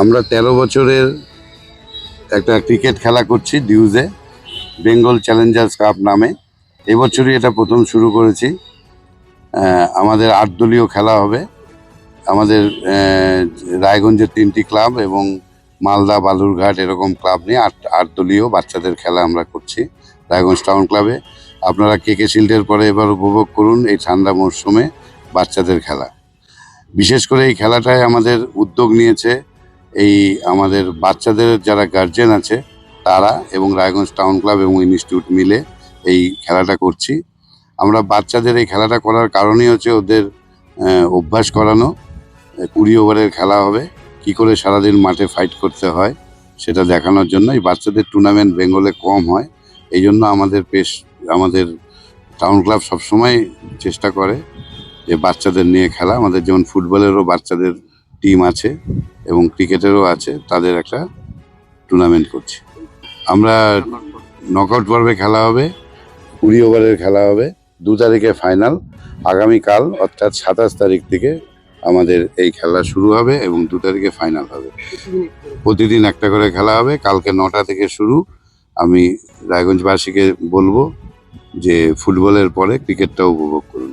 আমরা তেরো বছরের একটা ক্রিকেট খেলা করছি ডিউজে, বেঙ্গল চ্যালেঞ্জার্স কাপ নামে। এবছরই এটা প্রথম শুরু করেছি। আমাদের আট দলীয় খেলা হবে। আমাদের রায়গঞ্জের তিনটি ক্লাব এবং মালদা বালুরঘাট এরকম ক্লাব নিয়ে আট আট দলীয় বাচ্চাদের খেলা আমরা করছি রায়গঞ্জ টাউন ক্লাবে। আপনারা কে কে শিল্ডের পরে এবার উপভোগ করুন এই ঠান্ডা মরশুমে বাচ্চাদের খেলা। বিশেষ করে এই খেলাটায় আমাদের উদ্যোগ নিয়েছে এই আমাদের বাচ্চাদের যারা গার্জেন আছে, তারা এবং রায়গঞ্জ টাউন ক্লাব এবং ইনস্টিটিউট মিলে এই খেলাটা করছি। আমরা বাচ্চাদের এই খেলাটা করার কারণই হচ্ছে ওদের অভ্যাস করানো। কুড়ি ওভারের খেলা হবে, কি করে সারাদিন মাঠে ফাইট করতে হয় সেটা দেখানোর জন্য এই বাচ্চাদের টুর্নামেন্ট বেঙ্গলে কম হয় এই জন্য আমাদের পেশ, আমাদের টাউন ক্লাব সবসময় চেষ্টা করে যে বাচ্চাদের নিয়ে খেলা। আমাদের যেমন ফুটবলেরও বাচ্চাদের টিম আছে। এবং ক্রিকেটেরও আছে, তাদের একটা টুর্নামেন্ট করছি। আমরা নকআউট পর্বে খেলা হবে, কুড়ি ওভারের খেলা হবে, দু তারিখে ফাইনাল আগামীকাল, অর্থাৎ সাতাশ তারিখ থেকে আমাদের এই খেলা শুরু হবে এবং দু তারিখে ফাইনাল হবে। প্রতিদিন একটা করে খেলা হবে, কালকে নটা থেকে শুরু। আমি রায়গঞ্জবাসীকে বলব যে ফুটবলের পরে ক্রিকেটটাও উপভোগ করুন।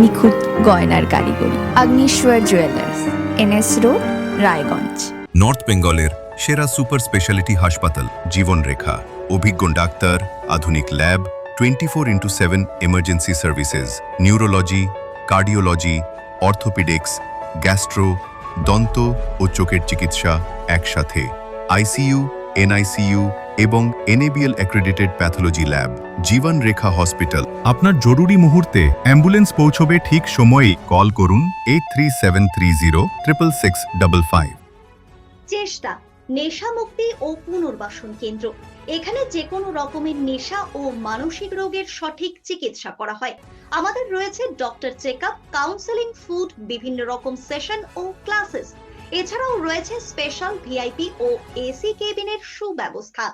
নিখুঁত গয়নার কারিগরি। Agneshwar jewellers N S road, Raiganj. North বেঙ্গলের সেরা সুপার স্পেশালিটি হাসপাতাল, জীবনরেখা। অভিজ্ঞ ডাক্তার, আধুনিক lab twenty four into seven emergency services neurology cardiology orthopaedics gastro দন্ত ও চোখের চিকিৎসা একসাথে। আইসিইউ এনআইসিইউ এবং NABL accredited pathology lab, Jiban Rekha hospital. আপনার জরুরি মুহূর্তে অ্যাম্বুলেন্স পৌঁছবে ঠিক সময়েই কল করুন eight three seven three zero triple six double five চেষ্টা, নেশা মুক্তি ও পুনর্বাসন কেন্দ্র। এখানে যে কোনো রকমের নেশা ও মানসিক রোগের সঠিক চিকিৎসা করা হয়। আমাদের রয়েছে doctor check up counselling food বিভিন্ন রকম সেশন ও ক্লাসেস এছাড়াও রয়েছে স্পেশাল ভিআইপি ও এসি কেবিনের সুব্যবস্থা।